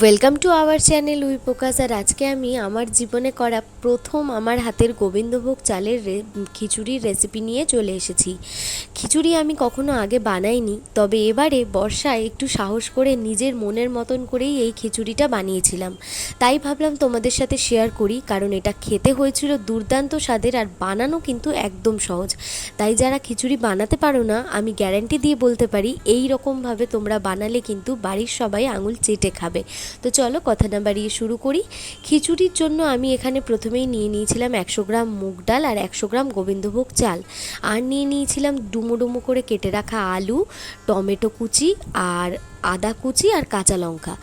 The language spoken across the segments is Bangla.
Welcome to our channel we Prakash আর আজকে আমি আমার জীবনে করা প্রথম আমার হাতের গোবিন্দভোগ চালের খিচুড়ির রেসিপি নিয়ে চলে এসেছি। খিচুড়ি আমি কখনো আগে বানাইনি, তবে এবারে বর্ষায় একটু সাহস করে নিজের মনের মতন করেই এই খিচুড়িটা বানিয়েছিলাম। তাই ভাবলাম তোমাদের সাথে শেয়ার করি, কারণ এটা খেতে হয়েছিল দুর্দান্ত স্বাদের আর বানানো কিন্তু একদম সহজ। তাই যারা খিচুড়ি বানাতে পারো না, আমি গ্যারান্টি দিয়ে বলতে পারি এই রকমভাবে তোমরা বানালে কিন্তু বাড়ির সবাই আঙুল চেটে খাবে। তো চলো কথা না বাড়িয়ে শুরু করি। খিচুড়ির জন্য আমি এখানে প্রথমেই নিয়ে নিয়েছিলাম একশো গ্রাম মুগ ডাল আর একশো গ্রাম গোবিন্দভোগ চাল। আর নিয়ে নিয়েছিলাম ডুমো ডুমো করে কেটে রাখা আলু, টমেটো কুচি আর আদা কুচি আর কাঁচা লঙ্কা।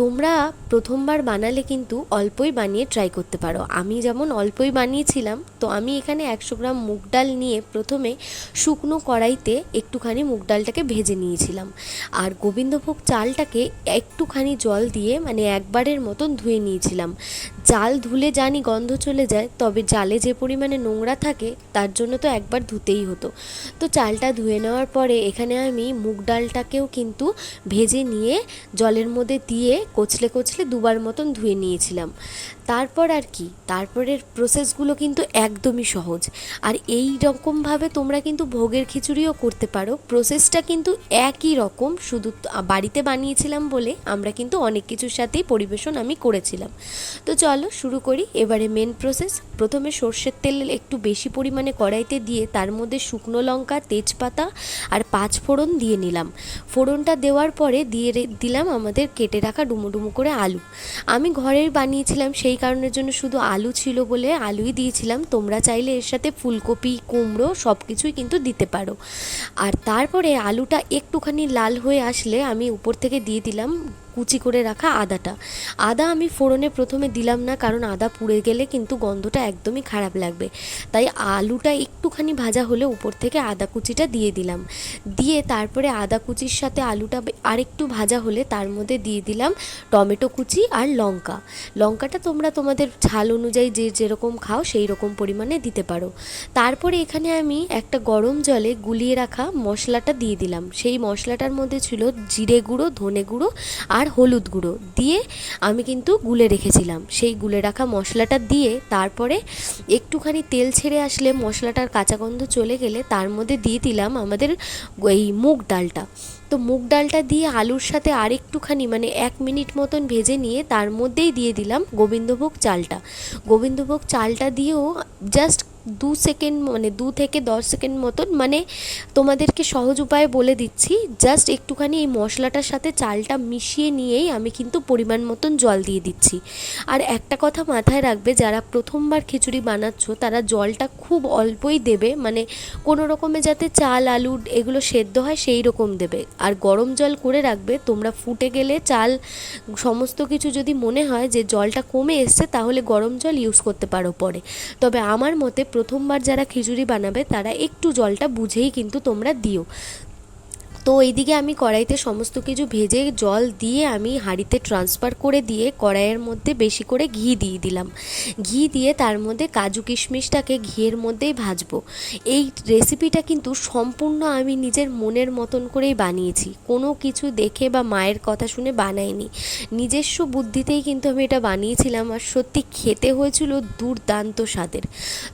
তোমরা প্রথমবার বানালে কিন্তু অল্পই বানিয়ে ট্রাই করতে পারো। আমি যেমন অল্পই বানিয়েছিলাম, তো আমি এখানে একশো গ্রাম মুগ ডাল নিয়ে প্রথমে শুকনো কড়াইতে একটুখানি মুগ ডালটাকে ভেজে নিয়েছিলাম। আর গোবিন্দভোগ চালটাকে একটুখানি জল দিয়ে মানে একবারের মতন ধুয়ে নিয়েছিলাম। চাল ধুলে জানি গন্ধ চলে যায়, তবে জালে যে পরিমাণে নোংরা থাকে, তার জন্য তো একবার ধুতেই হতো। তো চালটা ধুয়ে নেওয়ার পরে এখানে আমি মুগ ডালটাকেও কিন্তু ভেজে নিয়ে জলের মধ্যে দিয়ে কচলে কচলে দুবার মতন ধুয়ে নিয়েছিলাম। তারপর আর কি? তারপরের প্রসেসগুলো কিন্তু একদমই সহজ। আর এই রকমভাবে তোমরা কিন্তু ভোগের খিচুড়িও করতে পারো। প্রসেসটা কিন্তু একই রকম, শুধু বাড়িতে বানিয়েছিলাম বলে আমরা কিন্তু অনেক কিছুর সাথেই পরিবেশন আমি করেছিলাম। তো চলো শুরু করি, এবারে মেন প্রসেস প্রথমে সর্ষের তেল একটু বেশি পরিমাণে কড়াইতে দিয়ে তার মধ্যে শুকনো লঙ্কা, তেজপাতা আর পাঁচ ফোড়ন দিয়ে নিলাম। ফোড়নটা দেওয়ার পরে দিয়ে দিলাম আমাদের কেটে রাখা ডুমো ডুমো করে আলু। আমি ঘরের বানিয়েছিলাম সেই কারণের জন্য শুধু আলু ছিল বলে আলুই দিয়েছিলাম। তোমরা চাইলে এর সাথে ফুলকপি, কুমড়ো সব কিছুই কিন্তু দিতে পারো। আর তারপরে আলুটা একটুখানি লাল হয়ে আসলে আমি উপর থেকে দিয়ে দিলাম। কুচি করে রাখা আদাটা। আদা আমি ফোড়নে প্রথমে দিলাম না, কারণ আদা পুড়ে গেলে কিন্তু গন্ধটা একদমই খারাপ লাগবে। তাই আলুটা একটুখানি ভাজা হলে উপর থেকে আদা কুচিটা দিয়ে দিলাম। দিয়ে তারপরে আদা কুচির সাথে আলুটা আরেকটু ভাজা হলে তার মধ্যে দিয়ে দিলাম টমেটো কুচি আর লঙ্কা। লঙ্কাটা তোমরা তোমাদের ঝাল অনুযায়ী যে যেরকম খাও সেই রকম পরিমাণে দিতে পারো। তারপরে এখানে আমি একটা গরম জলে গুলিয়ে রাখা মশলাটা দিয়ে দিলাম। সেই মশলাটার মধ্যে ছিল জিরে গুঁড়ো, ধনে গুঁড়ো আর হলুদ গুঁড়ো দিয়ে আমি কিন্তু গুলে রেখেছিলাম। সেই গুলে রাখা মশলাটা দিয়ে তারপরে একটুখানি তেল ছেড়ে আসলে মশলাটার কাঁচা গন্ধ চলে গেলে তার মধ্যে দিয়ে দিলাম আমাদের এই মুগ ডালটা। তো মুগ ডালটা দিয়ে আলুর সাথে আরেকটুখানি মানে এক মিনিট মতন ভেজে নিয়ে তার মধ্যেই দিয়ে দিলাম গোবিন্দভোগ চালটা। গোবিন্দভোগ চালটা দিয়েও জাস্ট দু সেকেন্ড মানে দু থেকে দশ সেকেন্ড মতন মানে তোমাদেরকে সহজ উপায়ে বলে দিচ্ছি জাস্ট একটুখানি এই মশলাটার সাথে চালটা মিশিয়ে নিয়েই আমি কিন্তু পরিমাণ মতন জল দিয়ে দিচ্ছি। আর একটা কথা মাথায় রাখবে, যারা প্রথমবার খিচুড়ি বানাচ্ছ, তারা জলটা খুব অল্পই দেবে মানে কোনো রকমে যাতে চাল, আলু এগুলো সেদ্ধ হয় সেই রকম দেবে। আর গরম জল করে রাখবে, তোমরা ফুটে গেলে চাল, সমস্ত কিছু যদি মনে হয় যে জলটা কমে এসছে, তাহলে গরম জল ইউজ করতে পারো পরে। তবে আমার মতে প্রথমবার যারা খিচুড়ি বানাবে তারা একটু জলটা বুঝেই কিন্তু তোমরা দিও। তো এইদিকে আমি কড়াইতে সমস্ত কিছু ভেজে জল দিয়ে আমি হাঁড়িতে ট্রান্সফার করে দিয়ে কড়াইয়ের মধ্যে বেশি করে ঘি দিয়ে দিলাম। ঘি দিয়ে তার মধ্যে কাজু কিশমিশটাকে ঘিয়ের মধ্যেই ভাজবো। এই রেসিপিটা কিন্তু সম্পূর্ণ আমি নিজের মনের মতন করেই বানিয়েছি। কোনো কিছু দেখে বা মায়ের কথা শুনে বানাইনি। নিজস্ব বুদ্ধিতেই কিন্তু আমি এটা বানিয়েছিলাম আর সত্যি খেতে হয়েছিল দুর্দান্ত স্বাদের।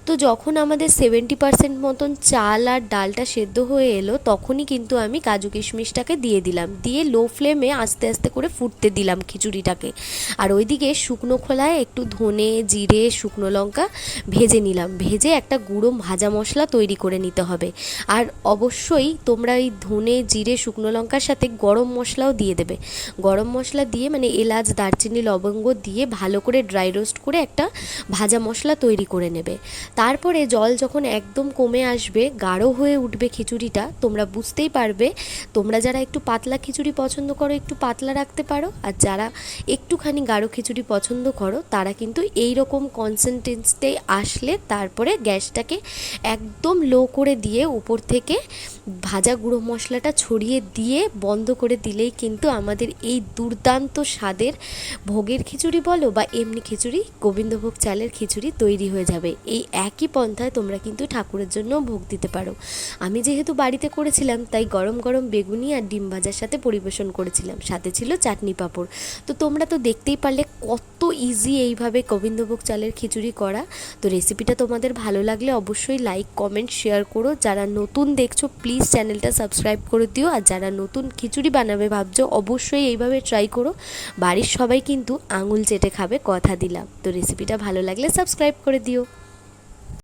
তো যখন আমাদের সেভেন্টি পার্সেন্ট মতন চাল আর ডালটা সেদ্ধ হয়ে এলো, তখনই কিন্তু আমি কাজু কিশমিশটাকে দিয়ে দিলাম। দিয়ে লো ফ্লেমে আস্তে আস্তে করে ফুটতে দিলাম খিচুড়িটাকে। আর ওইদিকে শুকনো খোলায় একটু ধনে, জিরে, শুকনো লঙ্কা ভেজে নিলাম। ভেজে একটা গুঁড়ো ভাজা মশলা তৈরি করে নিতে হবে। আর অবশ্যই তোমরা এই ধনে, জিরে, শুকনো লঙ্কার সাথে গরম মশলাও দিয়ে দেবে। গরম মশলা দিয়ে মানে এলাচ, দারচিনি, লবঙ্গ দিয়ে ভালো করে ড্রাই রোস্ট করে একটা ভাজা মশলা তৈরি করে নেবে। তারপরে জল যখন একদম কমে আসবে, গাঢ় হয়ে উঠবে খিচুড়িটা, তোমরা বুঝতেই পারবে তোমরা যারা একটু পাতলা খিচুড়ি পছন্দ করো, একটু পাতলা রাখতে পারো, আর যারা একটুখানি গাঢ় খিচুড়ি পছন্দ করো, তারা কিন্তু এই রকম কনসিস্টেন্সিতে আসলে তারপরে গ্যাসটাকে একদম লো করে দিয়ে উপর থেকে ভাজা গুঁড়ো মশলাটা ছড়িয়ে দিয়ে বন্ধ করে দিলেই কিন্তু আমাদের এই দুর্দান্ত স্বাদের ভোগের খিচুড়ি বলো বা এমনি খিচুড়ি গোবিন্দভোগ চালের খিচুড়ি তৈরি হয়ে যাবে। এই একই পন্থায় তোমরা কিন্তু ঠাকুরের জন্য ভোগ দিতে পারো। আমি যেহেতু বাড়িতে করেছিলাম, তাই গরম গরম বেগুনি আর ডিম ভাজার সাথে পরিবেশন করেছিলাম। সাথে ছিল চাটনি পাঁপড়। তো তোমরা তো দেখতেই পারলে কত ইজি এইভাবে গোবিন্দভোগ চালের খিচুড়ি করা। তো রেসিপিটা তোমাদের ভালো লাগলে অবশ্যই লাইক কমেন্ট শেয়ার করো। যারা নতুন দেখছ প্লিজ চ্যানেলটা সাবস্ক্রাইব করে দিও। আর যারা নতুন খিচুড়ি বানাবে ভাবছ, অবশ্যই এইভাবে ট্রাই করো। বাড়ির সবাই কিন্তু আঙুল চেটে খাবে, কথা দিলাম। তো রেসিপিটা ভালো লাগলে সাবস্ক্রাইব করে দিও।